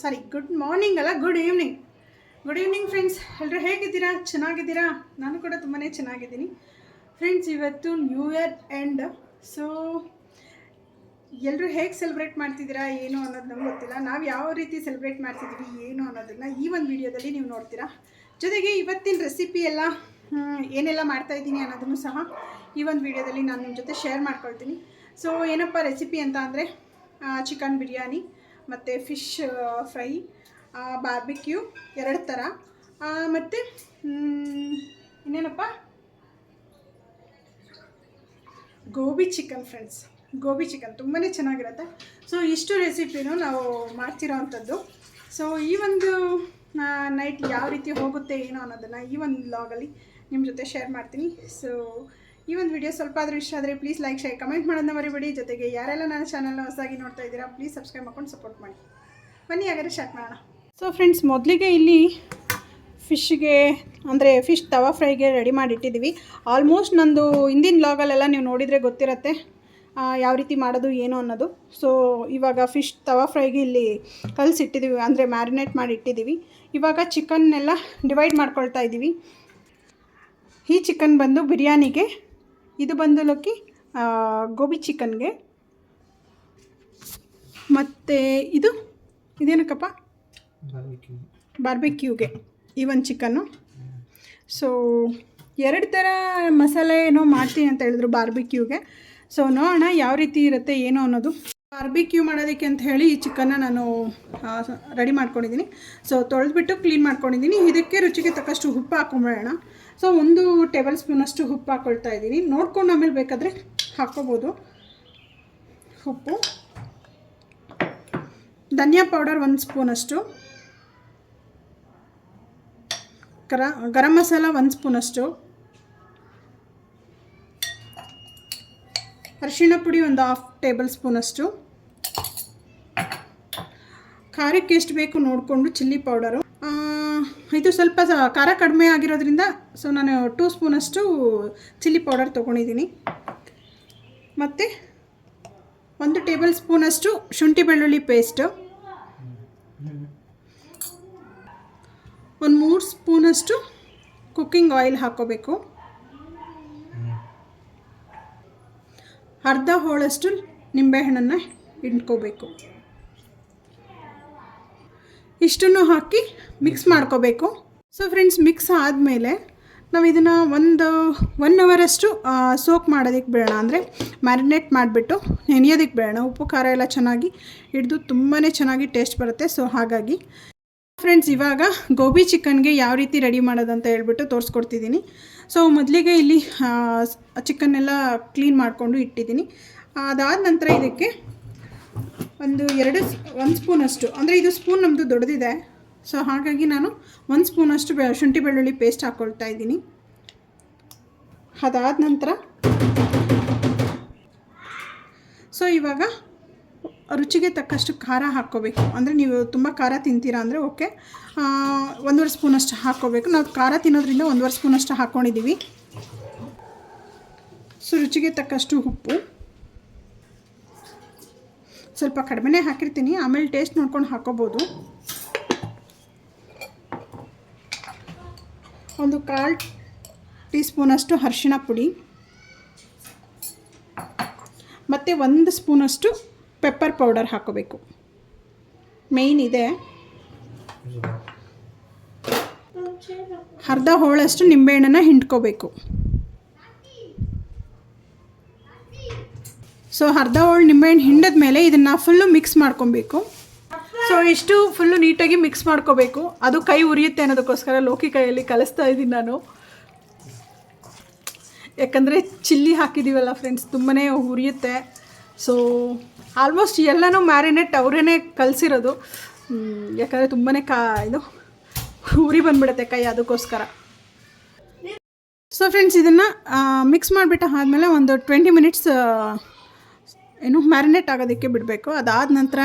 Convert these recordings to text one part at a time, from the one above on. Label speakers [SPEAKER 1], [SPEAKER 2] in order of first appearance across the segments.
[SPEAKER 1] ಸಾರಿ good morning ಅಲ್ಲ good evening good evening friends ಎಲ್ಲರೂ ಹೇಗಿದ್ದೀರಾ? ಚೆನ್ನಾಗಿದ್ದೀರಾ? ನಾನು ಕೂಡ ತುಂಬಾ ಚೆನ್ನಾಗಿದ್ದೀನಿ. ಫ್ರೆಂಡ್ಸ್ ಇವತ್ತು ನ್ಯೂ ಇಯರ್ ಎಂಡ್ ಸೊ ಎಲ್ಲರೂ ಹೇಗೆ ಸೆಲೆಬ್ರೇಟ್ ಮಾಡ್ತಿದ್ದೀರಾ, ಏನು ಅನ್ನೋದು ನಮ್ಗೆ ಗೊತ್ತಿಲ್ಲ. ನಾವು ಯಾವ ರೀತಿ ಸೆಲೆಬ್ರೇಟ್ ಮಾಡ್ತಿದ್ದೀವಿ ಏನು ಅನ್ನೋದನ್ನು ಈ ಒಂದು ವಿಡಿಯೋದಲ್ಲಿ ನೀವು ನೋಡ್ತೀರಾ. ಜೊತೆಗೆ ಇವತ್ತಿನ ರೆಸಿಪಿ ಎಲ್ಲ ಏನೆಲ್ಲ ಮಾಡ್ತಾ ಇದ್ದೀನಿ ಅನ್ನೋದನ್ನು ಸಹ ಈ ಒಂದು ವಿಡಿಯೋದಲ್ಲಿ ನಾನು ನಿಮ್ಮ ಜೊತೆ ಶೇರ್ ಮಾಡ್ಕೊಳ್ತೀನಿ. ಸೊ ಏನಪ್ಪ ರೆಸಿಪಿ ಅಂತ ಅಂದರೆ ಚಿಕನ್ ಬಿರಿಯಾನಿ ಮತ್ತು ಫಿಶ್ ಫ್ರೈ ಬಾರ್ಬಿಕ್ಯೂ ಎರಡು ಥರ ಮತ್ತು ಇನ್ನೇನಪ್ಪ? Gobi chicken friends gobi chicken ತುಂಬಾ ಚೆನ್ನಾಗಿರುತ್ತೆ. ಸೊ ಇಷ್ಟು ರೆಸಿಪಿನೂ ನಾವು ಮಾಡ್ತಿರೋ ಅಂಥದ್ದು. ಸೊ ಈ ಒಂದು ನೈಟ್ ಯಾವ ರೀತಿ ಹೋಗುತ್ತೆ, ಏನೋ ಅನ್ನೋದನ್ನು ಈ ಒಂದು ಬ್ಲಾಗಲ್ಲಿ ನಿಮ್ಮ ಜೊತೆ ಶೇರ್ ಮಾಡ್ತೀನಿ. ಸೊ ಈ ಒಂದು ವಿಡಿಯೋ ಸ್ವಲ್ಪ ಆದರೂ ಇಷ್ಟ ಆದರೆ ಪ್ಲೀಸ್ ಲೈಕ್ ಶೇರ್ ಕಮೆಂಟ್ ಮಾಡೋದನ್ನ ಮರಿಬೇಡಿ. ಜೊತೆಗೆ ಯಾರೆಲ್ಲ ನನ್ನ ಚಾನಲ್ನ ಹೊಸದಾಗಿ ನೋಡ್ತಾ ಇದ್ದೀರಾ ಪ್ಲೀಸ್ ಸಬ್ಸ್ಕ್ರೈಬ್ ಮಾಡ್ಕೊಂಡು ಸಪೋರ್ಟ್ ಮಾಡಿ. ಬನ್ನಿ, ಹಾಗಾದರೆ ಸ್ಟಾರ್ಟ್ ಮಾಡೋಣ. ಸೊ ಫ್ರೆಂಡ್ಸ್ ಮೊದಲಿಗೆ ಇಲ್ಲಿ ಫಿಶ್ಗೆ ಅಂದರೆ ಫಿಶ್ ತವಾ ಫ್ರೈಗೆ ರೆಡಿ ಮಾಡಿಟ್ಟಿದ್ದೀವಿ. ಆಲ್ಮೋಸ್ಟ್ ನಂದು ಹಿಂದಿನ ಲಾಗಲ್ಲೆಲ್ಲ ನೀವು ನೋಡಿದರೆ ಗೊತ್ತಿರತ್ತೆ ಯಾವ ರೀತಿ ಮಾಡೋದು, ಏನು ಅನ್ನೋದು. ಸೊ ಇವಾಗ ಫಿಶ್ ತವಾ ಫ್ರೈಗೆ ಇಲ್ಲಿ ಕಲಸಿಟ್ಟಿದ್ದೀವಿ, ಅಂದರೆ ಮ್ಯಾರಿನೇಟ್ ಮಾಡಿ ಇಟ್ಟಿದ್ದೀವಿ ಇವಾಗ ಚಿಕನ್ನೆಲ್ಲ ಡಿವೈಡ್ ಮಾಡ್ಕೊಳ್ತಾ ಇದ್ದೀವಿ. ಈ ಚಿಕನ್ ಬಂದು ಬಿರಿಯಾನಿಗೆ ಇದು ಬಂದು ಲೋಕಿ ಆ, ಗೋಬಿ ಚಿಕನ್ಗೆ. ಮತ್ತು ಇದು ಇದೇನಕ್ಕಪ್ಪ? ಬಾರ್ಬೆಕ್ಯೂಗೆ ಈ ಒಂದು ಚಿಕನ್ನು. ಸೊ ಎರಡು ಥರ ಮಸಾಲೆ ಏನೋ ಮಾಡ್ತೀನಿ ಅಂತ ಹೇಳಿದ್ರು ಬಾರ್ಬಿಕ್ಯೂಗೆ. ಸೊ ನೋಡೋಣ ಯಾವ ರೀತಿ ಇರುತ್ತೆ ಏನೋ ಅನ್ನೋದು. ಬಾರ್ಬಿಕ್ಯೂ ಮಾಡೋದಕ್ಕೆ ಅಂತ ಹೇಳಿ ಈ ಚಿಕನ್ನ ನಾನು ರೆಡಿ ಮಾಡ್ಕೊಂಡಿದ್ದೀನಿ. ಸೊ ತೊಳೆದ್ಬಿಟ್ಟು ಕ್ಲೀನ್ ಮಾಡ್ಕೊಂಡಿದ್ದೀನಿ. ಇದಕ್ಕೆ ರುಚಿಗೆ ತಕ್ಕಷ್ಟು ಉಪ್ಪು ಹಾಕೊಂಬಿಡೋಣ. ಸೊ ಒಂದು ಟೇಬಲ್ ಸ್ಪೂನಷ್ಟು ಉಪ್ಪು ಹಾಕ್ಕೊಳ್ತಾ ಇದ್ದೀನಿ. ನೋಡ್ಕೊಂಡು ಆಮೇಲೆ ಬೇಕಾದರೆ ಹಾಕ್ಕೋಬೋದು. ಉಪ್ಪು. ಧನಿಯಾ ಪೌಡರ್ ಒಂದು ಸ್ಪೂನಷ್ಟು ಕರ, ಗರಂ ಮಸಾಲ ಒಂದು ಸ್ಪೂನಷ್ಟು ಅರಿಶಿಣ ಪುಡಿ ಒಂದು ಹಾಫ್ ಟೇಬಲ್ ಸ್ಪೂನಷ್ಟು ಖಾರಕ್ಕೆ ಎಷ್ಟು ಬೇಕು ನೋಡಿಕೊಂಡು ಚಿಲ್ಲಿ ಪೌಡರು. ಇದು ಸ್ವಲ್ಪ ಖಾರ ಕಡಿಮೆ ಆಗಿರೋದ್ರಿಂದ ಸೊ ನಾನು ಟೂ ಸ್ಪೂನಷ್ಟು ಚಿಲ್ಲಿ ಪೌಡರ್ ತೊಗೊಂಡಿದ್ದೀನಿ. ಮತ್ತು ಒಂದು ಟೇಬಲ್ ಸ್ಪೂನಷ್ಟು ಶುಂಠಿ ಬೆಳ್ಳುಳ್ಳಿ ಪೇಸ್ಟು ಒಂದು ಮೂರು ಸ್ಪೂನಷ್ಟು ಕುಕ್ಕಿಂಗ್ ಆಯಿಲ್ ಹಾಕೋಬೇಕು. ಅರ್ಧ ಹೋಳಷ್ಟು ನಿಂಬೆಹಣ್ಣನ್ನು ಹಿಂಡ್ಕೋಬೇಕು. ಇಷ್ಟನ್ನು ಹಾಕಿ ಮಿಕ್ಸ್ ಮಾಡ್ಕೋಬೇಕು. ಸೊ ಫ್ರೆಂಡ್ಸ್ ಮಿಕ್ಸ್ ಆದಮೇಲೆ ನಾವು ಇದನ್ನು ಒಂದು ಒನ್ ಅವರಷ್ಟು ಸೋಕ್ ಮಾಡೋದಕ್ಕೆ ಬಿಡೋಣ. ಅಂದರೆ ಮ್ಯಾರಿನೇಟ್ ಮಾಡಿಬಿಟ್ಟು ನೆನೆಯೋದಕ್ಕೆ ಬಿಡೋಣ. ಉಪ್ಪು ಖಾರ ಎಲ್ಲ ಚೆನ್ನಾಗಿ ಹಿಡಿದು ತುಂಬಾ ಚೆನ್ನಾಗಿ ಟೇಸ್ಟ್ ಬರುತ್ತೆ. ಸೊ ಹಾಗಾಗಿ ಫ್ರೆಂಡ್ಸ್ ಇವಾಗ ಗೋಬಿ ಚಿಕನ್ಗೆ ಯಾವ ರೀತಿ ರೆಡಿ ಮಾಡೋದು ಅಂತ ಹೇಳ್ಬಿಟ್ಟು ತೋರಿಸ್ಕೊಡ್ತಿದ್ದೀನಿ. ಸೊ ಮೊದಲಿಗೆ ಇಲ್ಲಿ ಚಿಕನ್ನೆಲ್ಲ ಕ್ಲೀನ್ ಮಾಡಿಕೊಂಡು ಇಟ್ಟಿದ್ದೀನಿ. ಅದಾದ ನಂತರ ಇದಕ್ಕೆ ಒಂದು ಎರಡು ಒಂದು ಸ್ಪೂನಷ್ಟು ಅಂದರೆ ಇದು ಸ್ಪೂನ್ ನಮ್ಮದು ದೊಡ್ಡದಿದೆ. ಸೊ ಹಾಗಾಗಿ ನಾನು ಒಂದು ಸ್ಪೂನಷ್ಟು ಬೆ, ಶುಂಠಿ ಬೆಳ್ಳುಳ್ಳಿ ಪೇಸ್ಟ್ ಹಾಕ್ಕೊಳ್ತಾ ಇದ್ದೀನಿ. ಅದಾದ ನಂತರ ಸೊ ಇವಾಗ ರುಚಿಗೆ ತಕ್ಕಷ್ಟು ಖಾರ ಹಾಕ್ಕೋಬೇಕು. ಅಂದರೆ ನೀವು ತುಂಬ ಖಾರ ತಿಂತೀರಾ ಅಂದರೆ ಓಕೆ. ಒಂದೂವರೆ ಸ್ಪೂನಷ್ಟು ಹಾಕ್ಕೋಬೇಕು. ನಾವು ಖಾರ ತಿನ್ನೋದ್ರಿಂದ ಒಂದೂವರೆ ಸ್ಪೂನಷ್ಟು ಹಾಕ್ಕೊಂಡಿದ್ದೀವಿ ಸೊ ರುಚಿಗೆ ತಕ್ಕಷ್ಟು ಉಪ್ಪು. ಸ್ವಲ್ಪ ಕಡಿಮೆನೇ ಹಾಕಿರ್ತೀನಿ. ಆಮೇಲೆ ಟೇಸ್ಟ್ ನೋಡ್ಕೊಂಡು ಹಾಕೋಬೋದು. ಒಂದು ಕಾಲು ಟೀ ಸ್ಪೂನಷ್ಟು ಅರಿಶಿಣ ಪುಡಿ. ಮತ್ತು ಒಂದು ಸ್ಪೂನಷ್ಟು ಪೆಪ್ಪರ್ ಪೌಡರ್ ಹಾಕೋಬೇಕು. ಮೇಯ್ನ್ ಇದೆ. ಅರ್ಧ ಹೋಳಷ್ಟು ನಿಂಬೆಹಣ್ಣನ್ನು ಹಿಂಡ್ಕೋಬೇಕು. ಸೊ ಅರ್ಧ ಹೋಳು ನಿಂಬೆಹಣ್ಣು ಹಿಂಡದ ಮೇಲೆ ಇದನ್ನು ಫುಲ್ಲು ಮಿಕ್ಸ್ ಮಾಡ್ಕೊಬೇಕು. ಸೊ ಇಷ್ಟು ಫುಲ್ಲು ನೀಟಾಗಿ ಮಿಕ್ಸ್ ಮಾಡ್ಕೋಬೇಕು. ಅದು ಕೈ ಉರಿಯುತ್ತೆ ಅನ್ನೋದಕ್ಕೋಸ್ಕರ ಲೋಕಿ ಕೈಯಲ್ಲಿ ಕಲಿಸ್ತಾ ಇದ್ದೀನಿ ನಾನು. ಯಾಕಂದರೆ ಚಿಲ್ಲಿ ಹಾಕಿದ್ದೀವಲ್ಲ ಫ್ರೆಂಡ್ಸ್ ತುಂಬಾ ಉರಿಯುತ್ತೆ. ಸೊ ಆಲ್ಮೋಸ್ಟ್ ಎಲ್ಲನೂ ಮ್ಯಾರಿನೇಟ್ ಅವರೇ ಕಲಸಿರೋದು. ಯಾಕಂದರೆ ತುಂಬಾ ಕಾ, ಇದು ಉರಿ ಬಂದ್ಬಿಡುತ್ತೆ ಕೈ ಅದಕ್ಕೋಸ್ಕರ. ಸೊ ಫ್ರೆಂಡ್ಸ್ ಇದನ್ನು ಮಿಕ್ಸ್ ಮಾಡಿಬಿಟ್ಟು ಆದಮೇಲೆ ಒಂದು ಟ್ವೆಂಟಿ ಮಿನಿಟ್ಸ್ ಏನು ಮ್ಯಾರಿನೇಟ್ ಆಗೋದಕ್ಕೆ ಬಿಡಬೇಕು. ಅದಾದ ನಂತರ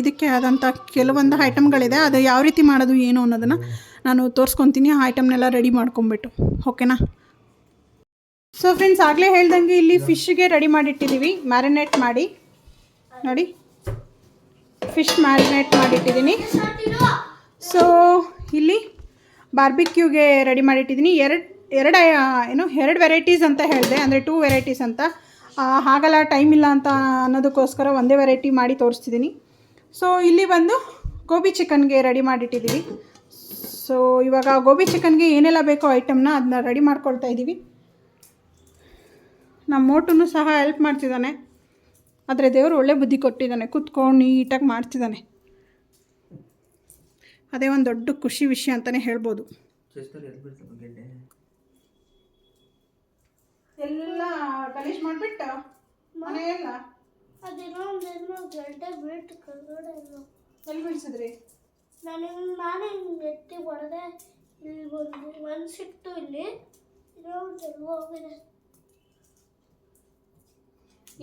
[SPEAKER 1] ಇದಕ್ಕೆ ಆದಂಥ ಕೆಲವೊಂದು ಐಟಮ್ಗಳಿದೆ ಅದು ಯಾವ ರೀತಿ ಮಾಡೋದು ಏನು ಅನ್ನೋದನ್ನು ನಾನು ತೋರಿಸ್ಕೊತೀನಿ. ಆ ಐಟಮ್ನೆಲ್ಲ ರೆಡಿ ಮಾಡ್ಕೊಂಬಿಟ್ಟು ಓಕೆನಾ ಸೊ ಫ್ರೆಂಡ್ಸ್ ಆಗಲೇ ಹೇಳ್ದಂಗೆ ಇಲ್ಲಿ ಫಿಶ್ಗೆ ರೆಡಿ ಮಾಡಿಟ್ಟಿದ್ದೀವಿ. ಮ್ಯಾರಿನೇಟ್ ಮಾಡಿ. ನೋಡಿ. Fish marinate ಮಾಡಿಟ್ಟಿದ್ದೀನಿ. ಸೊ ಇಲ್ಲಿ ಬಾರ್ಬಿಕ್ಯೂಗೆ ರೆಡಿ ಮಾಡಿಟ್ಟಿದ್ದೀನಿ. ಎರಡು ಎರಡು ಏನು, ಎರಡು ವೆರೈಟೀಸ್ ಅಂತ ಹೇಳಿದೆ. ಅಂದರೆ ಟೂ ವೆರೈಟೀಸ್ ಅಂತ. ಹಾಗಲ್ಲ ಟೈಮ್ ಇಲ್ಲ ಅಂತ ಅನ್ನೋದಕ್ಕೋಸ್ಕರ ಒಂದೇ ವೆರೈಟಿ ಮಾಡಿ ತೋರಿಸ್ತಿದ್ದೀನಿ ಸೊ ಇಲ್ಲಿ ಬಂದು ಗೋಬಿ ಚಿಕನ್ಗೆ ರೆಡಿ ಮಾಡಿಟ್ಟಿದ್ದೀವಿ. ಸೊ ಇವಾಗ ಗೋಬಿ ಚಿಕನ್ಗೆ ಏನೆಲ್ಲ ಬೇಕೋ ಐಟಮ್ನ ಅದನ್ನ ರೆಡಿ ಮಾಡ್ಕೊಳ್ತಾ ಇದ್ದೀವಿ ನಮ್ಮ ಮೋಟುನು ಸಹ ಹೆಲ್ಪ್ ಮಾಡ್ತಿದ್ದಾನೆ ಆದರೆ ದೇವರು ಒಳ್ಳೆ ಬುದ್ಧಿ ಕೊಟ್ಟಿದ್ದಾನೆ ಕೂತ್ಕೊಂಡು ನೀಟಾಗಿ ಮಾಡ್ತಿದ್ದಾನೆ ಅದೇ ಒಂದು ದೊಡ್ಡ ಖುಷಿ ವಿಷಯ ಅಂತಲೇ ಹೇಳ್ಬೋದು. ಎಲ್ಲ ಗಲೀಜು ಮಾಡಿಬಿಟ್ಟು? ಮನೆಯೆಲ್ಲ?
[SPEAKER 2] ಅದೇನೋ ಒಂದೇನೋ ಗಂಟೆ ಬಿಟ್ಟು ಇಲ್ಲ
[SPEAKER 1] ಎಲ್ಲಿ ಬೀಳ್ಸಿದ್ರಿ?
[SPEAKER 2] ನಾನು ನಾನೇ ಹಿಂಗೆ ಎತ್ತಿ ಹೊಡೆದೆ. ಇಲ್ಲಿ ಬಂದು ಒಂದು ಸಿಕ್ತು ಇಲ್ಲಿ. ಇನ್ನೊಂದು ಎಲ್ಲೋ ಹೋಗಿದೆ.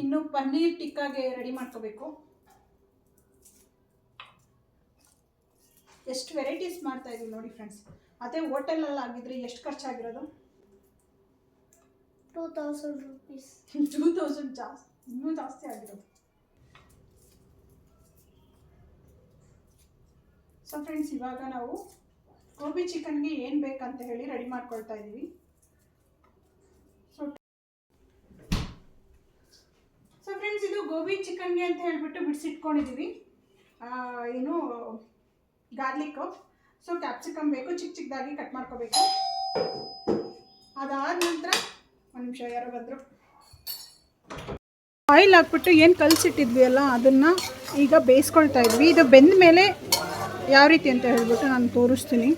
[SPEAKER 1] ಇನ್ನು ಪನ್ನೀರ್ ಟಿಕ್ಕಾಗೆ ರೆಡಿ ಮಾಡ್ಕೋಬೇಕು. ಎಷ್ಟು ವೆರೈಟೀಸ್ ಮಾಡ್ತಾ ಇದೀವಿ ನೋಡಿ ಫ್ರೆಂಡ್ಸ್ ಅದೇ ಹೋಟೆಲಲ್ಲಿ ಆಗಿದ್ರೆ ಎಷ್ಟು ಖರ್ಚಾಗಿರೋದು?
[SPEAKER 2] Two thousand rupees
[SPEAKER 1] two thousand ಜಾಸ್ತಿ ಇನ್ನೂ ಜಾಸ್ತಿ ಆಗಿರೋದು. ಸೊ ಫ್ರೆಂಡ್ಸ್ ಇವಾಗ ನಾವು ಗೋಬಿ ಚಿಕನ್ಗೆ ಏನು ಬೇಕಂತ ಹೇಳಿ ರೆಡಿ ಮಾಡ್ಕೊಳ್ತಾ ಇದ್ದೀವಿ. ಸೊ ಫ್ರೆಂಡ್ಸ್ ಇದು ಗೋಬಿ ಚಿಕನ್ಗೆ ಅಂತ ಹೇಳಿಬಿಟ್ಟು ಬಿಡಿಸಿಟ್ಕೊಂಡಿದ್ದೀವಿ ಏನು ಗಾರ್ಲಿಕ್ಕು ಸೊ ಕ್ಯಾಪ್ಸಿಕಮ್ ಬೇಕು ಚಿಕ್ಕ ಚಿಕ್ಕದಾಗಿ ಕಟ್ ಮಾಡ್ಕೋಬೇಕು. ಅದಾದ ನಂತರ ಒಂದು ನಿಮಿಷ ಯಾರೋ ಬಂದರು. ಆಯಿಲ್ ಹಾಕ್ಬಿಟ್ಟು ಏನು ಕಲಸಿಟ್ಟಿದ್ವಿ ಅಲ್ಲ ಅದನ್ನು ಈಗ ಬೇಯಿಸ್ಕೊಳ್ತಾ ಇದ್ವಿ. ಇದು ಬೆಂದ ಮೇಲೆ ಯಾವ ರೀತಿ ಅಂತ ಹೇಳ್ಬಿಟ್ಟು ನಾನು ತೋರಿಸ್ತೀನಿ.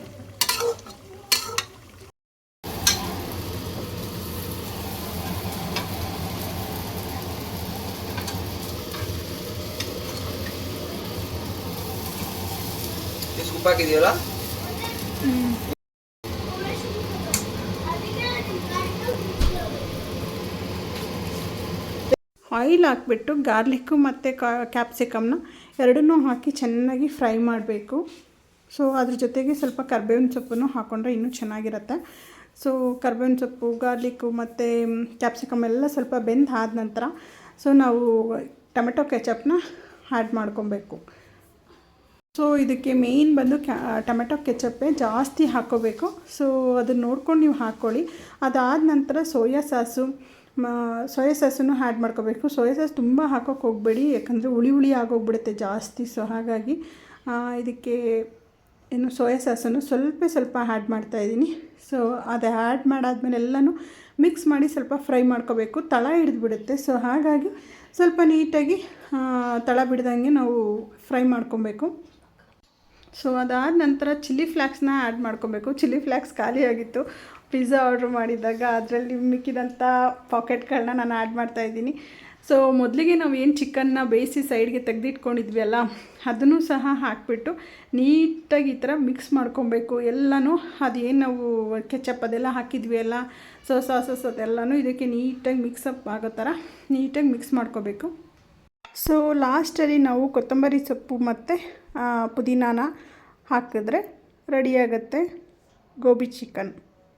[SPEAKER 3] ಎಷ್ಟು
[SPEAKER 1] ಆಯಿಲ್ ಹಾಕ್ಬಿಟ್ಟು ಗಾರ್ಲಿಕ್ಕು ಮತ್ತು ಕ್ಯಾಪ್ಸಿಕಮ್ನ ಎರಡನ್ನೂ ಹಾಕಿ ಚೆನ್ನಾಗಿ ಫ್ರೈ ಮಾಡಬೇಕು. ಸೊ, ಅದ್ರ ಜೊತೆಗೆ ಸ್ವಲ್ಪ ಕರ್ಬೇವಿನ ಸೊಪ್ಪನ್ನು ಹಾಕ್ಕೊಂಡ್ರೆ ಇನ್ನೂ ಚೆನ್ನಾಗಿರುತ್ತೆ. ಸೊ, ಕರ್ಬೇವಿನ ಸೊಪ್ಪು, ಗಾರ್ಲಿಕ್ಕು ಮತ್ತು ಕ್ಯಾಪ್ಸಿಕಮ್ ಎಲ್ಲ ಸ್ವಲ್ಪ ಬೆಂದು ಆದ ನಂತರ ಸೊ, ನಾವು ಟೊಮೆಟೊ ಕೆಚಪ್ನ ಆ್ಯಡ್ ಮಾಡ್ಕೊಬೇಕು. ಸೊ, ಇದಕ್ಕೆ ಮೇಯ್ನ್ ಬಂದು ಕ್ಯಾ, ಟೊಮೆಟೊ ಕೆಚಪ್ಪೇ ಜಾಸ್ತಿ ಹಾಕೋಬೇಕು. ಸೊ, ಅದನ್ನು ನೋಡ್ಕೊಂಡು ನೀವು ಹಾಕ್ಕೊಳ್ಳಿ. ಅದಾದ ನಂತರ ಸೋಯಾ ಸಾಸು ಸೋಯಾ ಸಾಸನ್ನು ಆ್ಯಡ್ ಮಾಡ್ಕೋಬೇಕು. ಸೋಯಾ ಸಾಸ್ ತುಂಬ ಹಾಕೋಕೆ ಹೋಗಬೇಡಿ, ಯಾಕಂದರೆ ಹುಳಿ ಹುಳಿ ಆಗೋಗ್ಬಿಡುತ್ತೆ ಜಾಸ್ತಿ. ಸೊ ಹಾಗಾಗಿ ಇದಕ್ಕೆ ಏನು ಸೋಯಾ ಸಾಸನ್ನು ಸ್ವಲ್ಪ ಸ್ವಲ್ಪ ಆ್ಯಡ್ ಮಾಡ್ತಾಯಿದ್ದೀನಿ ಸೊ ಅದು ಆ್ಯಡ್ ಮಾಡಾದ್ಮೇಲೆ ಎಲ್ಲನೂ ಮಿಕ್ಸ್ ಮಾಡಿ ಸ್ವಲ್ಪ ಫ್ರೈ ಮಾಡ್ಕೋಬೇಕು. ತಳ ಹಿಡಿದ್ಬಿಡುತ್ತೆ. ಸೊ ಹಾಗಾಗಿ ಸ್ವಲ್ಪ ನೀಟಾಗಿ ತಳ ಬಿಡ್ದಂಗೆ ನಾವು ಫ್ರೈ ಮಾಡ್ಕೊಬೇಕು. ಸೊ ಅದಾದ ನಂತರ ಚಿಲ್ಲಿ ಫ್ಲ್ಯಾಕ್ಸ್ನ ಆ್ಯಡ್ ಮಾಡ್ಕೊಬೇಕು. ಚಿಲ್ಲಿ ಫ್ಲ್ಯಾಕ್ಸ್ ಖಾಲಿಯಾಗಿತ್ತು. ಪಿಜ್ಜಾ ಆರ್ಡ್ರ್ ಮಾಡಿದಾಗ ಅದರಲ್ಲಿ ಮಿಕ್ಕಿದಂಥ ಪಾಕೆಟ್ಗಳನ್ನ ನಾನು ಆ್ಯಡ್ ಮಾಡ್ತಾಯಿದ್ದೀನಿ ಸೊ ಮೊದಲಿಗೆ ನಾವು ಏನು ಚಿಕನ್ನ ಬೇಯಿಸಿ ಸೈಡ್ಗೆ ತೆಗೆದಿಟ್ಕೊಂಡಿದ್ವಿ ಅಲ್ಲ, ಅದನ್ನು ಸಹ ಹಾಕಿಬಿಟ್ಟು ನೀಟಾಗಿ ಈ ಥರ ಮಿಕ್ಸ್ ಮಾಡ್ಕೊಬೇಕು. ಎಲ್ಲನೂ ಅದೇನು ನಾವು ಕೆಚಪ್ ಅದೆಲ್ಲ ಹಾಕಿದ್ವಿ ಅಲ್ಲ ಸೊ ಸಾಸಸ್ ಅದೆಲ್ಲನೂ ಇದಕ್ಕೆ ನೀಟಾಗಿ ಮಿಕ್ಸಪ್ ಆಗೋ ಥರ ನೀಟಾಗಿ ಮಿಕ್ಸ್ ಮಾಡ್ಕೋಬೇಕು. ಸೊ ಲಾಸ್ಟಲ್ಲಿ ನಾವು ಕೊತ್ತಂಬರಿ ಸೊಪ್ಪು ಮತ್ತು ಪುದೀನಾನ ಹಾಕಿದ್ರೆ ರೆಡಿಯಾಗತ್ತೆ ಗೋಬಿ ಚಿಕನ್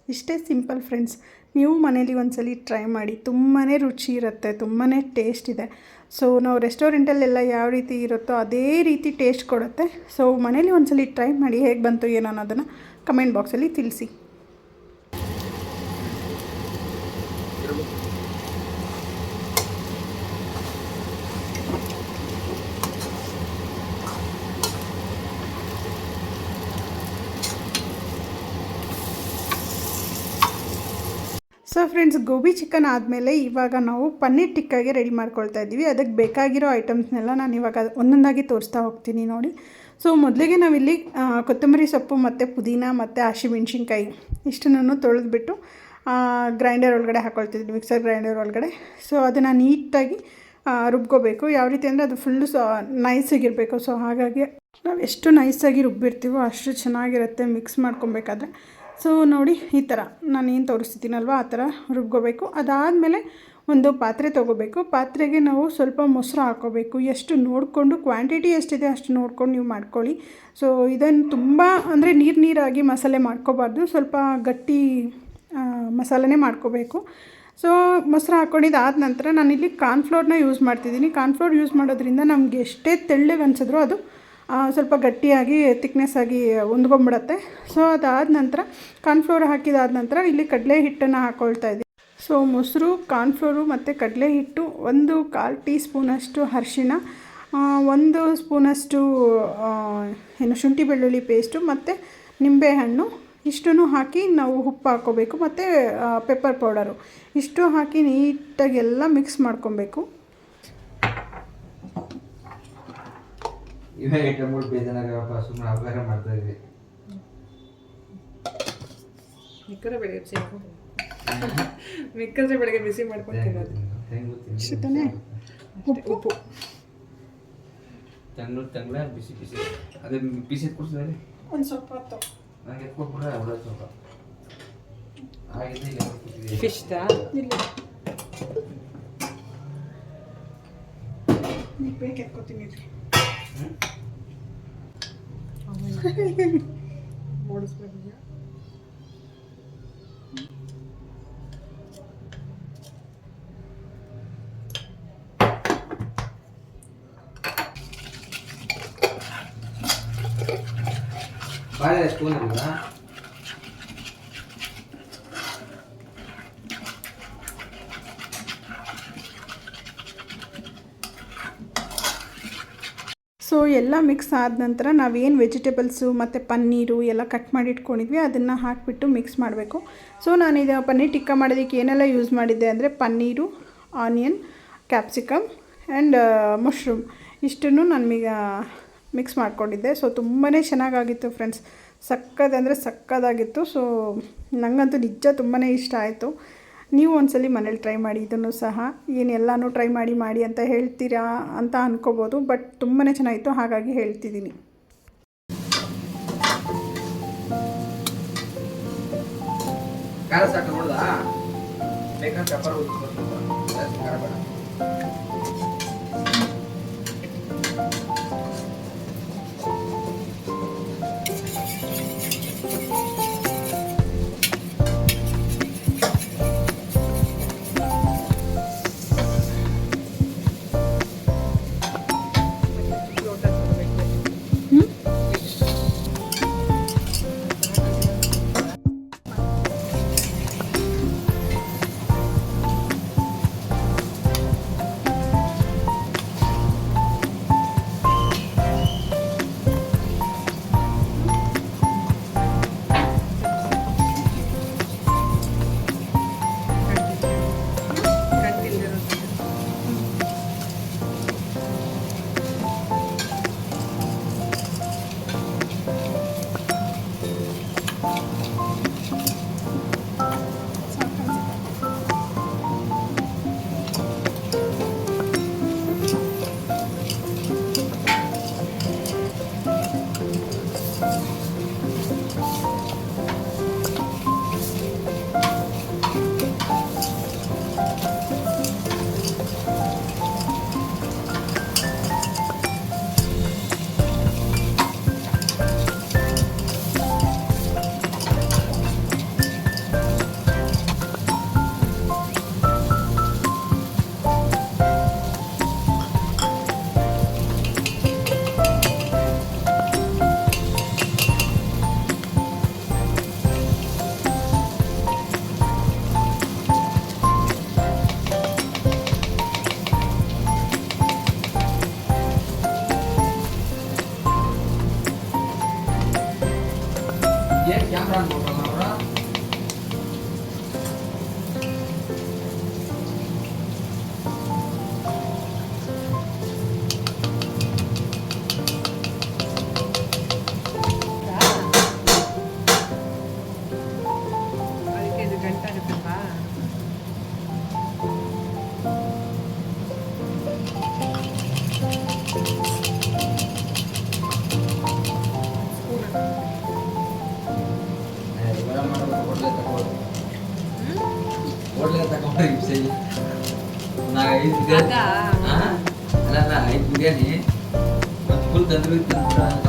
[SPEAKER 1] ಇಷ್ಟೇ ಸಿಂಪಲ್ ಫ್ರೆಂಡ್ಸ್. ನೀವು ಮನೇಲಿ ಒಂದ್ಸಲಿ ಟ್ರೈ ಮಾಡಿ. ತುಂಬಾ ರುಚಿ ಇರುತ್ತೆ ತುಂಬಾ ಟೇಸ್ಟ್ ಇದೆ. ಸೊ, ನಾವು ರೆಸ್ಟೋರೆಂಟಲ್ಲೆಲ್ಲ ಯಾವ ರೀತಿ ಇರುತ್ತೋ ಅದೇ ರೀತಿ ಟೇಸ್ಟ್ ಕೊಡುತ್ತೆ. ಸೊ, ಮನೇಲಿ ಒಂದ್ಸಲಿ ಟ್ರೈ ಮಾಡಿ ಹೇಗೆ ಬಂತು ಏನೋ ಅನ್ನೋದನ್ನು ಕಮೆಂಟ್ ಬಾಕ್ಸಲ್ಲಿ ತಿಳಿಸಿ. ಸೊ ಫ್ರೆಂಡ್ಸ್ ಗೋಬಿ ಚಿಕನ್ ಆದಮೇಲೆ ಇವಾಗ ನಾವು ಪನ್ನೀರ್ ಟಿಕ್ಕಾಗೆ ರೆಡಿ ಮಾಡ್ಕೊಳ್ತಾ ಇದ್ದೀವಿ. ಅದಕ್ಕೆ ಬೇಕಾಗಿರೋ ಐಟಮ್ಸ್ನೆಲ್ಲ ನಾನು ಇವಾಗ ಒಂದೊಂದಾಗಿ ತೋರಿಸ್ತಾ ಹೋಗ್ತೀನಿ ನೋಡಿ. ಸೊ ಮೊದಲಿಗೆ ನಾವಿಲ್ಲಿ ಕೊತ್ತಂಬರಿ ಸೊಪ್ಪು ಮತ್ತು ಪುದೀನ ಮತ್ತು ಹಸಿಮೆಣ್ಸಿನ್ಕಾಯಿ ಇಷ್ಟನ್ನು ತೊಳೆದ್ಬಿಟ್ಟು ಗ್ರೈಂಡರ್ ಒಳಗಡೆ ಹಾಕ್ಕೊಳ್ತಿದ್ವಿ ಮಿಕ್ಸರ್ ಗ್ರೈಂಡರ್ ಒಳಗಡೆ. ಸೊ ಅದನ್ನು ನೀಟಾಗಿ ರುಬ್ಕೋಬೇಕು. ಯಾವ ರೀತಿ ಅಂದರೆ ಅದು ಫುಲ್ಲು ಸೊ ನೈಸಾಗಿರಬೇಕು ಸೊ ಹಾಗಾಗಿ ನಾವು ಎಷ್ಟು ನೈಸಾಗಿ ರುಬ್ಬಿರ್ತೀವೋ ಅಷ್ಟು ಚೆನ್ನಾಗಿರುತ್ತೆ. ಮಿಕ್ಸ್ ಮಾಡ್ಕೊಬೇಕಾದ್ರೆ ಸೊ ನೋಡಿ, ಈ ಥರ ನಾನು ಏನು ತೋರಿಸ್ತಿದ್ದೀನಲ್ವ? ಆ ಥರ ರುಬ್ಕೋಬೇಕು. ಅದಾದಮೇಲೆ ಒಂದು ಪಾತ್ರೆ ತೊಗೋಬೇಕು. ಪಾತ್ರೆಗೆ ನಾವು ಸ್ವಲ್ಪ ಮೊಸರು ಹಾಕೋಬೇಕು. ಎಷ್ಟು ನೋಡಿಕೊಂಡು ಕ್ವಾಂಟಿಟಿ ಎಷ್ಟಿದೆ ಅಷ್ಟು ನೋಡ್ಕೊಂಡು ನೀವು ಮಾಡ್ಕೊಳ್ಳಿ. ಸೊ ಇದನ್ನು ತುಂಬ, ಅಂದರೆ ನೀರು ನೀರಾಗಿ ಮಸಾಲೆ ಮಾಡ್ಕೋಬಾರ್ದು. ಸ್ವಲ್ಪ ಗಟ್ಟಿ ಮಸಾಲೆನೇ ಮಾಡ್ಕೋಬೇಕು. ಸೊ ಮೊಸರು ಹಾಕ್ಕೊಂಡಿದ್ದು ಆದ ನಂತರ ನಾನಿಲ್ಲಿ ಕಾರ್ನ್ಫ್ಲೋರ್ನ ಯೂಸ್ ಮಾಡ್ತಿದ್ದೀನಿ. ಕಾರ್ನ್ಫ್ಲೋರ್ ಯೂಸ್ ಮಾಡೋದ್ರಿಂದ ನಮಗೆ ಎಷ್ಟೇ ತೆಳ್ಳಗೆ ಅನ್ಸಿದ್ರು ಅದು ಸ್ವಲ್ಪ ಗಟ್ಟಿಯಾಗಿ ತಿಕ್ನೆಸ್ ಆಗಿ ಹೊಂದ್ಕೊಂಬಿಡತ್ತೆ ಸೊ ಅದಾದ ನಂತರ ಕಾರ್ನ್ಫ್ಲೋರ್ ಹಾಕಿದಾದ ನಂತರ ಇಲ್ಲಿ ಕಡಲೆ ಹಿಟ್ಟನ್ನು ಹಾಕ್ಕೊಳ್ತಾ ಇದ್ದೀವಿ ಸೊ ಮೊಸರು ಕಾರ್ನ್ಫ್ಲೋರು ಮತ್ತು ಕಡಲೆ ಹಿಟ್ಟು ಒಂದು ಕಾಲು ಟೀ ಸ್ಪೂನಷ್ಟು ಅರಿಶಿಣ ಒಂದು ಸ್ಪೂನಷ್ಟು ಏನು ಶುಂಠಿ ಬೆಳ್ಳುಳ್ಳಿ ಪೇಸ್ಟು ಮತ್ತು ನಿಂಬೆಹಣ್ಣು ಇಷ್ಟನ್ನು ಹಾಕಿ ನಾವು ಉಪ್ಪು ಹಾಕ್ಕೋಬೇಕು ಮತ್ತು ಪೆಪ್ಪರ್ ಪೌಡರು ಇಷ್ಟು ಹಾಕಿ ನೀಟಾಗಿ ಎಲ್ಲ ಮಿಕ್ಸ್ ಮಾಡ್ಕೊಬೇಕು.
[SPEAKER 3] ಇವೇ ಐಟಮ್ಗಳು ಬೇಜಾರಾಗಪ್ಪ ಸುಮ್ಮನೆ ಅವಗಾರ ಮಾಡ್ತಾ ಇದ್ವಿ.
[SPEAKER 4] ಮಿಕ್ಕರೆ ಬೆಳಗ್ಗೆ ಬಿಸಿ ಮಿಕ್ಕದ್ರೆ ಬೆಳಗ್ಗೆ ಬಿಸಿ ಮಾಡ್ಕೊಂಡು ತಿನ್ನೋದು
[SPEAKER 1] ಇಷ್ಟು ತಾನೇ ಉಪ್ಪು?
[SPEAKER 3] ತಂಗ್ಳು ತಂಗ್ಳ ಬಿಸಿ ಬಿಸಿ. ಅದೇ ಬಿಸಿ ಕುಡಿಸಿದ್ರೆ
[SPEAKER 1] ಒಂದು ಸ್ವಲ್ಪ ಹೊತ್ತು.
[SPEAKER 3] ನನಗೆ ಎತ್ಕೊಟ್ಬಿಟ್ರೆ ಅವಳ ಸ್ವಲ್ಪ ಆಗಿದೆ ಇಲ್ಲ
[SPEAKER 4] ಫಿಶ್ದಾ
[SPEAKER 1] ಇಲ್ಲಿ. ಬೇಕು ಎತ್ಕೋತೀನಿ
[SPEAKER 3] பாலில் ஸ்பூன்
[SPEAKER 1] இருக்குதா ಎಲ್ಲ ಮಿಕ್ಸ್ ಆದ ನಂತರ ನಾವೇನು ವೆಜಿಟೇಬಲ್ಸು ಮತ್ತು ಪನ್ನೀರು ಎಲ್ಲ ಕಟ್ ಮಾಡಿ ಇಟ್ಕೊಂಡಿದ್ವಿ, ಅದನ್ನು ಹಾಕಿಬಿಟ್ಟು ಮಿಕ್ಸ್ ಮಾಡಬೇಕು. ಸೊ ನಾನು ಇದು ಪನ್ನೀರ್ ಟಿಕ್ಕ ಮಾಡೋದಕ್ಕೆ ಏನೆಲ್ಲ ಯೂಸ್ ಮಾಡಿದ್ದೆ ಅಂದರೆ paneer, onion capsicum and mushroom ಇಷ್ಟನ್ನು ನನಗೀಗ ಮಿಕ್ಸ್ ಮಾಡ್ಕೊಂಡಿದ್ದೆ. ಸೊ ತುಂಬಾ ಚೆನ್ನಾಗಾಗಿತ್ತು ಫ್ರೆಂಡ್ಸ್ ಸಕ್ಕದಂದರೆ ಸಕ್ಕದಾಗಿತ್ತು. ಸೊ ನನಗಂತೂ ನಿಜ ತುಂಬಾ ಇಷ್ಟ ಆಯಿತು. ನೀವು ಒಂದ್ಸಲಿ ಮನೇಲಿ ಟ್ರೈ ಮಾಡಿ, ಇದನ್ನು ಸಹ ಏನೆಲ್ಲನೂ ಟ್ರೈ ಮಾಡಿ ಮಾಡಿ ಅಂತ ಹೇಳ್ತೀರಾ ಅಂತ ಅನ್ಕೋಬೋದು ಬಟ್ ತುಂಬಾ ಚೆನ್ನಾಗಿತ್ತು, ಹಾಗಾಗಿ ಹೇಳ್ತಿದ್ದೀನಿ.
[SPEAKER 3] ಬೇಕಂತ ಏನು ಐದು ಬಿರಿಯಾನಿ
[SPEAKER 4] ಅದಾ?
[SPEAKER 3] ಹಾ? ಅಲ್ಲ ಅಲ್ಲ ಐದು ಬಿರಿಯಾನಿ ಒಂದು ಫುಲ್ ತಂದ್ರು ತಗೊಂಡ್ರು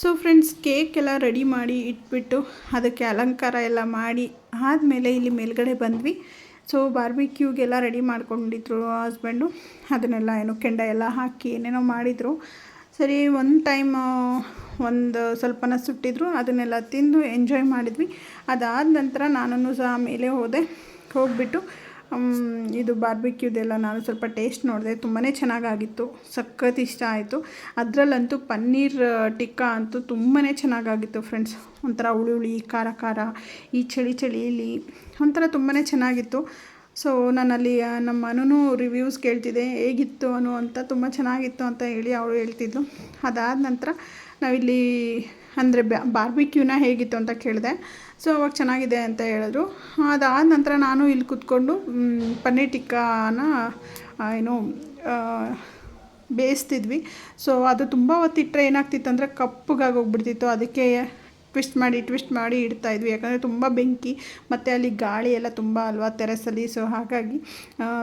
[SPEAKER 1] ಸೊ ಫ್ರೆಂಡ್ಸ್ ಕೇಕ್ ಎಲ್ಲ ರೆಡಿ ಮಾಡಿ ಇಟ್ಬಿಟ್ಟು ಅದಕ್ಕೆ ಅಲಂಕಾರ ಎಲ್ಲ ಮಾಡಿ ಆದಮೇಲೆ ಇಲ್ಲಿ ಮೇಲ್ಗಡೆ ಬಂದ್ವಿ. ಸೊ ಬಾರ್ಬಿಕ್ಯೂಗೆಲ್ಲ ರೆಡಿ ಮಾಡ್ಕೊಂಡಿದ್ರು ಹಸ್ಬೆಂಡು ಅದನ್ನೆಲ್ಲ ಏನೋ ಕೆಂಡ ಎಲ್ಲ ಹಾಕಿ ಏನೇನೋ ಮಾಡಿದರು. ಸರಿ ಒಂದು ಟೈಮ್ ಒಂದು ಸ್ವಲ್ಪನ ಸುಟ್ಟಿದ್ರು. ಅದನ್ನೆಲ್ಲ ತಿಂದು ಎಂಜಾಯ್ ಮಾಡಿದ್ವಿ. ಅದಾದ ನಂತರ ನಾನು ಸಹ ಮೇಲೆ ಹೋದೆ. ಹೋಗ್ಬಿಟ್ಟು ಇದು ಬಾರ್ಬಿಕ್ಯೂದೆಲ್ಲ ನಾನು ಸ್ವಲ್ಪ ಟೇಸ್ಟ್ ನೋಡಿದೆ. ತುಂಬಾ ಚೆನ್ನಾಗಾಗಿತ್ತು. ಸಖತ್ ಇಷ್ಟ ಆಯಿತು. ಅದರಲ್ಲಂತೂ ಪನ್ನೀರ್ ಟಿಕ್ಕಾ ಅಂತೂ ತುಂಬಾ ಚೆನ್ನಾಗಾಗಿತ್ತು ಫ್ರೆಂಡ್ಸ್. ಒಂಥರ ಹುಳಿ ಹುಳಿ, ಖಾರ ಖಾರ, ಈ ಚಳಿ ಚಳಿಯಲ್ಲಿ ಒಂಥರ ತುಂಬಾ ಚೆನ್ನಾಗಿತ್ತು. ಸೊ ನಾನಲ್ಲಿ ನಮ್ಮ ಅನೂ ರಿವ್ಯೂಸ್ ಕೇಳ್ತಿದ್ದೆ ಹೇಗಿತ್ತು ಅನು ಅಂತ ತುಂಬ ಚೆನ್ನಾಗಿತ್ತು ಅಂತ ಹೇಳಿ ಅವಳು ಹೇಳ್ತಿದ್ಲು ಅದಾದ ನಂತರ ನಾವಿಲ್ಲಿ ಅಂದರೆ ಬಾರ್ಬಿಕ್ಯೂನ ಹೇಗಿತ್ತು ಅಂತ ಕೇಳಿದೆ. ಸೊ, ಅವಾಗ ಚೆನ್ನಾಗಿದೆ ಅಂತ ಹೇಳಿದ್ರು. ಅದಾದ ನಂತರ ನಾನು ಇಲ್ಲಿ ಕೂತ್ಕೊಂಡು ಪನ್ನೀರ್ ಟಿಕ್ಕಾನ ಏನು ಬೇಯಿಸ್ತಿದ್ವಿ. ಸೊ, ಅದು ತುಂಬ ಹೊತ್ತಿಟ್ಟರೆ ಏನಾಗ್ತಿತ್ತು ಅಂದರೆ ಕಪ್ಪಗಾಗಿ ಹೋಗ್ಬಿಡ್ತಿತ್ತು. ಅದಕ್ಕೆ ಟ್ವಿಸ್ಟ್ ಮಾಡಿ ಟ್ವಿಸ್ಟ್ ಮಾಡಿ ಇಡ್ತಾ ಇದ್ವಿ. ಯಾಕಂದರೆ ತುಂಬ ಬೆಂಕಿ, ಮತ್ತು ಅಲ್ಲಿ ಗಾಳಿ ಎಲ್ಲ ತುಂಬ ಅಲ್ವಾ, ತೆರೆಸಲ್ಲಿ. ಸೊ, ಹಾಗಾಗಿ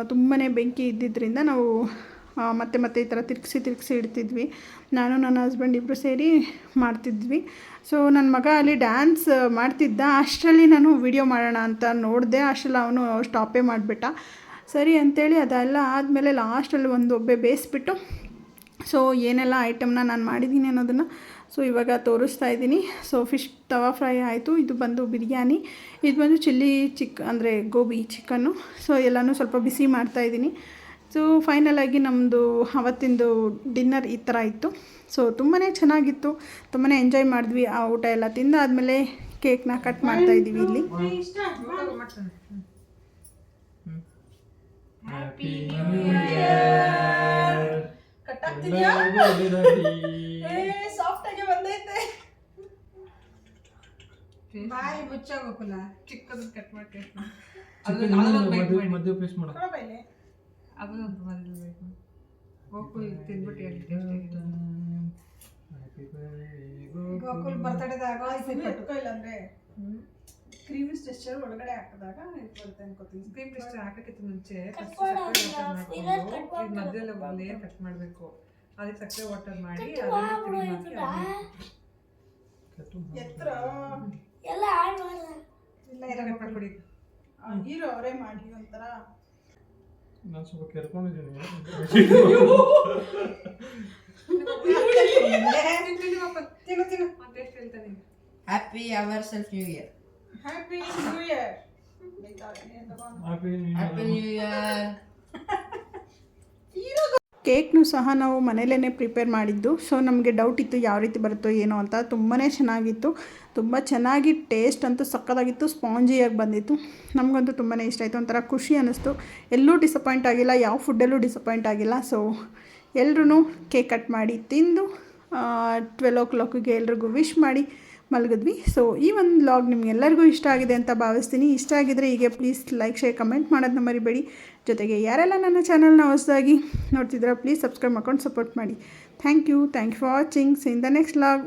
[SPEAKER 1] ತುಂಬಾ ಬೆಂಕಿ ಇದ್ದಿದ್ದರಿಂದ ನಾವು ಮತ್ತೆ ಮತ್ತೆ ಈ ಥರ ತಿರುಗಿಸಿ ತಿರುಗಿಸಿ ಇಡ್ತಿದ್ವಿ. ನಾನು, ನನ್ನ ಹಸ್ಬೆಂಡ್ ಇಬ್ಬರು ಸೇರಿ ಮಾಡ್ತಿದ್ವಿ. ಸೊ ನನ್ನ ಮಗ ಅಲ್ಲಿ ಡ್ಯಾನ್ಸ್ ಮಾಡ್ತಿದ್ದ. ಅಷ್ಟರಲ್ಲಿ ನಾನು ವಿಡಿಯೋ ಮಾಡೋಣ ಅಂತ ನೋಡಿದೆ. ಅಷ್ಟರಲ್ಲಿ ಅವನು ಸ್ಟಾಪೇ ಮಾಡಿಬಿಟ್ಟ. ಸರಿ ಅಂಥೇಳಿ ಅದೆಲ್ಲ ಆದಮೇಲೆ ಲಾಸ್ಟಲ್ಲಿ ಒಂದು ಒಬ್ಬೆ ಬೇಯಿಸ್ಬಿಟ್ಟು ಸೊ ಏನೆಲ್ಲ ಐಟಮ್ನ ನಾನು ಮಾಡಿದ್ದೀನಿ ಅನ್ನೋದನ್ನು ಸೊ ಇವಾಗ ತೋರಿಸ್ತಾ ಇದ್ದೀನಿ. ಸೊ ಫಿಶ್ ತವಾ ಫ್ರೈ ಆಯಿತು. ಇದು ಬಂದು ಬಿರಿಯಾನಿ. ಇದು ಬಂದು ಚಿಲ್ಲಿ ಚಿಕ್, ಅಂದರೆ ಗೋಬಿ ಚಿಕನ್ನು. ಸೊ ಎಲ್ಲನೂ ಸ್ವಲ್ಪ ಬಿಸಿ ಮಾಡ್ತಾಯಿದ್ದೀನಿ ಸೊ ಫೈನಲಾಗಿ ನಮ್ಮದು ಅವತ್ತಿಂದು ಡಿನ್ನರ್ ಈ ಥರ ಇತ್ತು. ಸೊ ತುಂಬಾ ಚೆನ್ನಾಗಿತ್ತು. ತುಂಬಾ ಎಂಜಾಯ್ ಮಾಡಿದ್ವಿ. ಆ ಊಟ ಎಲ್ಲ ತಿಂದಾದ್ಮೇಲೆ ಕೇಕ್ನ ಕಟ್ ಮಾಡ್ತಾ ಇದ್ದೀವಿ ಇಲ್ಲಿ.
[SPEAKER 4] ಮಾಡ್ತಾನೆ ಬಾಯಿ ಮುಚ್ಚಾಗೋಕಲ್ಲ ಚಿಕ್ಕದು ಕಟ್ ಮಾಡಿ.
[SPEAKER 3] ಮಧ್ಯ ಪೇಸ್ಟ್ ಮಾಡ.
[SPEAKER 4] ಅದನ್ನೊಂದು ಮೊದಲು ಬೇಕು. ಗೋಕುಲ್ ತಿಂದ್ಬಿಟ್ಟು.
[SPEAKER 1] ಗೋಕುಲ್. ಬರ್ತಡೇದಾಗ ಅಂದ್ರೆ ಕ್ರೀಮ್ ಸ್ಟೆಚರ್ ಒಳಗಡೆ ಹಾಕಿದಾಗ ಬರುತ್ತೆ ಅನ್ಕೋತೀನಿ.
[SPEAKER 4] ಕ್ರೀಮ್ ಟೆಸ್ಟ್ ಹಾಕಕ್ಕಿಂತ ಮುಂಚೆ ಮಧ್ಯದಲ್ಲಿ ಒಂದು ಲೇಯರ್ ಕಟ್ ಮಾಡಬೇಕು. ಅದಕ್ಕೆ ಸಕ್ಕರೆ ವಾಟರ್ ಮಾಡಿ.
[SPEAKER 1] ಎತ್ತರ?
[SPEAKER 2] ಎಲ್ಲ
[SPEAKER 1] ಇಲ್ಲ ಇರೋ ಅವರೇ ಮಾಡಿ ಒಂಥರ.
[SPEAKER 3] ನಾನು ಸ್ವಲ್ಪ ಕೆರ್ಕೊಂಡಿದ್ದೀನಿ
[SPEAKER 1] ತಿನ್ನು ತಿನ್ನು
[SPEAKER 4] ಟೇಸ್ಟ್ ಹೇಳ್ತಾನೆ
[SPEAKER 5] Happy ourselves New Year.
[SPEAKER 1] Happy new year
[SPEAKER 3] happy
[SPEAKER 5] Happy New Year.
[SPEAKER 1] ಕೇಕ್ನು ಸಹ ನಾವು ಮನೇಲೇ ಪ್ರಿಪೇರ್ ಮಾಡಿದ್ದು. ಸೊ, ನಮಗೆ ಡೌಟ್ ಇತ್ತು ಯಾವ ರೀತಿ ಬರುತ್ತೋ ಏನೋ ಅಂತ. ತುಂಬಾ ಚೆನ್ನಾಗಿತ್ತು. ತುಂಬ ಚೆನ್ನಾಗಿ ಟೇಸ್ಟ್ ಅಂತೂ ಸಕ್ಕತ್ತಾಗಿತ್ತು. ಸ್ಪಾಂಜಿಯಾಗಿ ಬಂದಿತ್ತು. ನಮಗಂತೂ ತುಂಬಾ ಇಷ್ಟ ಆಯಿತು. ಒಂಥರ ಖುಷಿ ಅನ್ನಿಸ್ತು. ಎಲ್ಲೂ ಡಿಸಪಾಯಿಂಟ್ ಆಗಿಲ್ಲ. ಯಾವ ಫುಡ್ಡಲ್ಲೂ ಡಿಸಪಾಯಿಂಟ್ ಆಗಿಲ್ಲ. ಸೊ ಎಲ್ಲರೂ ಕೇಕ್ ಕಟ್ ಮಾಡಿ ತಿಂದು ಟ್ವೆಲ್ ಓ ಕ್ಲಾಕಿಗೆ ಎಲ್ರಿಗೂ ವಿಶ್ ಮಾಡಿ. ಮಲಗಿದ್ವಿ. ಸೊ ಈ ಒಂದು ಲಾಗ್ ನಿಮಗೆಲ್ಲರಿಗೂ ಇಷ್ಟ ಆಗಿದೆ ಅಂತ ಭಾವಿಸ್ತೀನಿ. ಇಷ್ಟ ಆಗಿದ್ರೆ ಹೀಗೆ ಪ್ಲೀಸ್ ಲೈಕ್ ಶೇರ್ ಕಮೆಂಟ್ ಮಾಡೋದನ್ನ ಮರಿಬೇಡಿ. ಜೊತೆಗೆ ಯಾರೆಲ್ಲ ನನ್ನ ಚಾನಲ್ನ ಹೊಸದಾಗಿ ನೋಡ್ತಿದ್ದೀರಾ ಪ್ಲೀಸ್ ಸಬ್ಸ್ಕ್ರೈಬ್ ಮಾಡ್ಕೊಂಡು ಸಪೋರ್ಟ್ ಮಾಡಿ. Thank you thank you for watching see in the next vlog